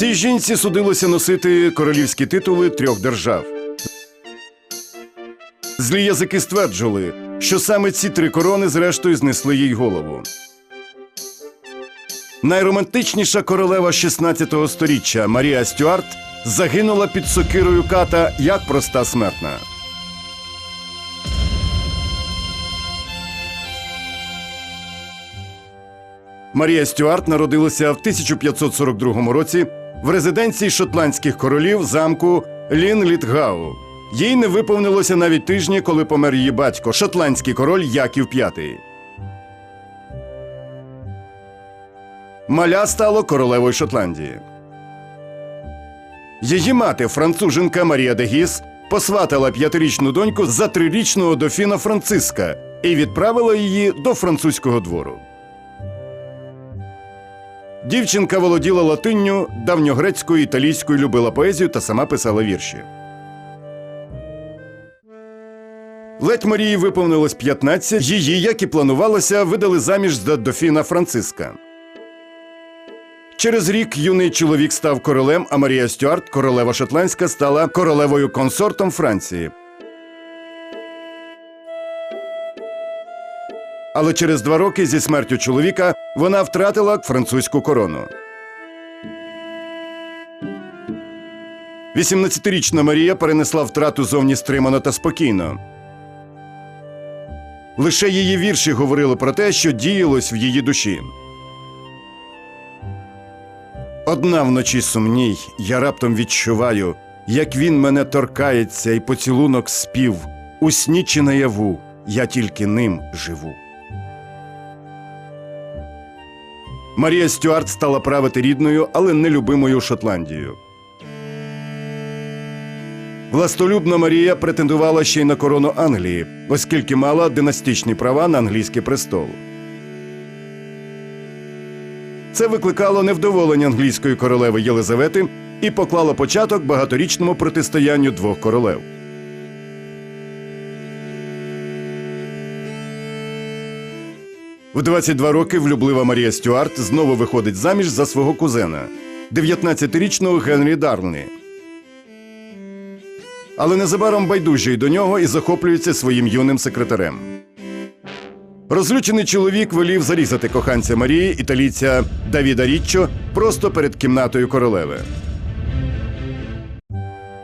Цій жінці судилося носити королівські титули трьох держав. Злі язики стверджували, що саме ці три корони зрештою знесли їй голову. Найромантичніша королева 16 століття Марія Стюарт загинула під сокирою ката як проста смертна. Марія Стюарт народилася в 1542 році в резиденції шотландських королів замку Лінлітгау. Їй не виповнилося навіть тижні, коли помер її батько, шотландський король Яків V. Маля стало королевою Шотландії. Її мати, француженка Марія де Гіс, посватала п'ятирічну доньку за трирічного дофіна Франциска і відправила її до французького двору. Дівчинка володіла латинню, давньогрецькою, італійською, любила поезію та сама писала вірші. Ледь Марії виповнилось 15, її, як і планувалося, видали заміж за дофіна Франциска. Через рік юний чоловік став королем, а Марія Стюарт, королева шотландська, стала королевою консортом Франції. Але через два роки зі смертю чоловіка вона втратила французьку корону. 18-річна Марія перенесла втрату зовні стримано та спокійно. Лише її вірші говорили про те, що діялось в її душі. Одна вночі сумній, я раптом відчуваю, як він мене торкається і поцілунок спів. У сні чи наяву, я тільки ним живу. Марія Стюарт стала правити рідною, але нелюбимою Шотландією. Властолюбна Марія претендувала ще й на корону Англії, оскільки мала династичні права на англійський престол. Це викликало невдоволення англійської королеви Єлизавети і поклало початок багаторічному протистоянню двох королев. В 22 роки влюблива Марія Стюарт знову виходить заміж за свого кузена, 19-річного Генрі Дарлні. Але незабаром байдужий до нього і захоплюється своїм юним секретарем. Розлючений чоловік волів зарізати коханця Марії, італійця Давіда Річчо, просто перед кімнатою королеви.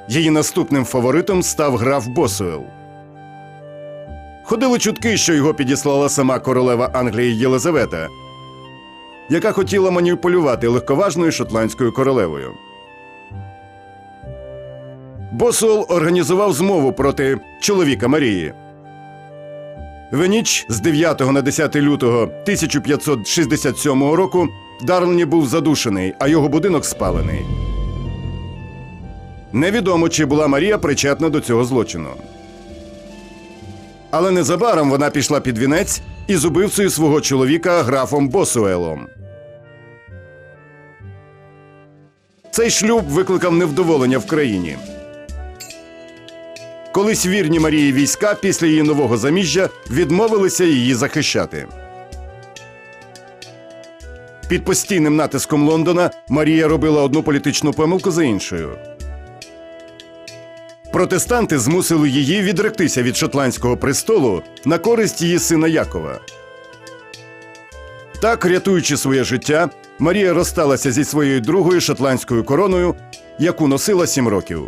Її наступним фаворитом став граф Босуел. Ходили чутки, що його підіслала сама королева Англії Єлизавета, яка хотіла маніпулювати легковажною шотландською королевою. Босуел організував змову проти чоловіка Марії. В ніч з 9 на 10 лютого 1567 року Дарлні був задушений, а його будинок спалений. Невідомо, чи була Марія причетна до цього злочину. Але незабаром вона пішла під вінець із убивцею свого чоловіка графом Босуелом. Цей шлюб викликав невдоволення в країні. Колись вірні Марії війська після її нового заміжжя відмовилися її захищати. Під постійним натиском Лондона Марія робила одну політичну помилку за іншою. Протестанти змусили її відректися від шотландського престолу на користь її сина Якова. Так, рятуючи своє життя, Марія розсталася зі своєю другою шотландською короною, яку носила сім років.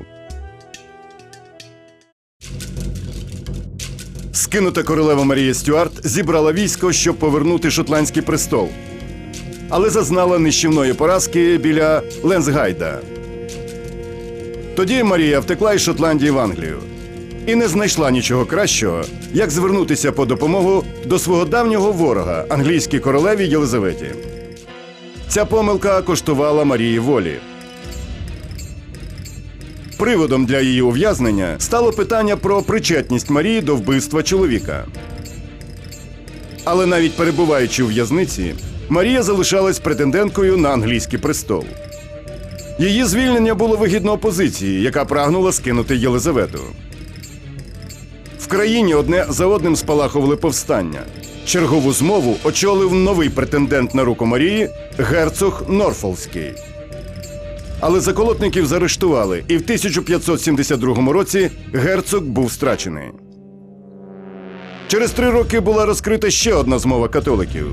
Скинута королева Марія Стюарт зібрала військо, щоб повернути шотландський престол, але зазнала нищівної поразки біля Ленсгайда. Тоді Марія втекла із Шотландії в Англію і не знайшла нічого кращого, як звернутися по допомогу до свого давнього ворога англійській королеві Єлизаветі. Ця помилка коштувала Марії волі. Приводом для її ув'язнення стало питання про причетність Марії до вбивства чоловіка. Але навіть перебуваючи у в'язниці, Марія залишалась претенденткою на англійський престол. Її звільнення було вигідно опозиції, яка прагнула скинути Єлизавету. В країні одне за одним спалахували повстання. Чергову змову очолив новий претендент на руку Марії герцог Норфолський. Але заколотників заарештували, і в 1572 році герцог був страчений. Через три роки була розкрита ще одна змова католиків.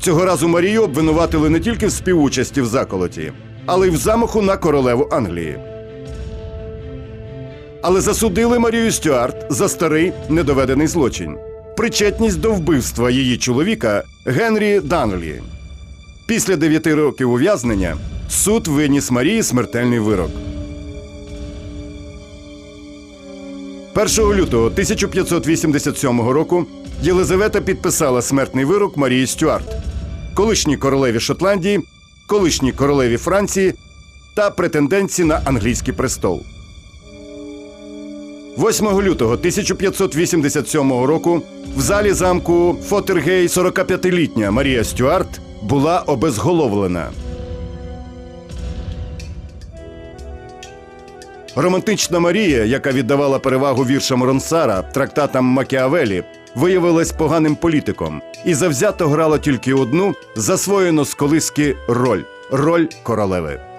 Цього разу Марію обвинуватили не тільки в співучасті в заколоті, але й в замаху на королеву Англії. Але засудили Марію Стюарт за старий недоведений злочин причетність до вбивства її чоловіка Генрі Данлі. Після дев'яти років ув'язнення суд виніс Марії смертельний вирок. 1 лютого 1587 року Єлизавета підписала смертний вирок Марії Стюарт, колишній королеві Шотландії, колишній королеві Франції та претендентці на англійський престол. 8 лютого 1587 року в залі замку Фотергей 45-літня Марія Стюарт була обезголовлена. Романтична Марія, яка віддавала перевагу віршам Ронсара, трактатам Макіавелі, виявилась поганим політиком і завзято грала тільки одну засвоєну з колиски роль роль королеви.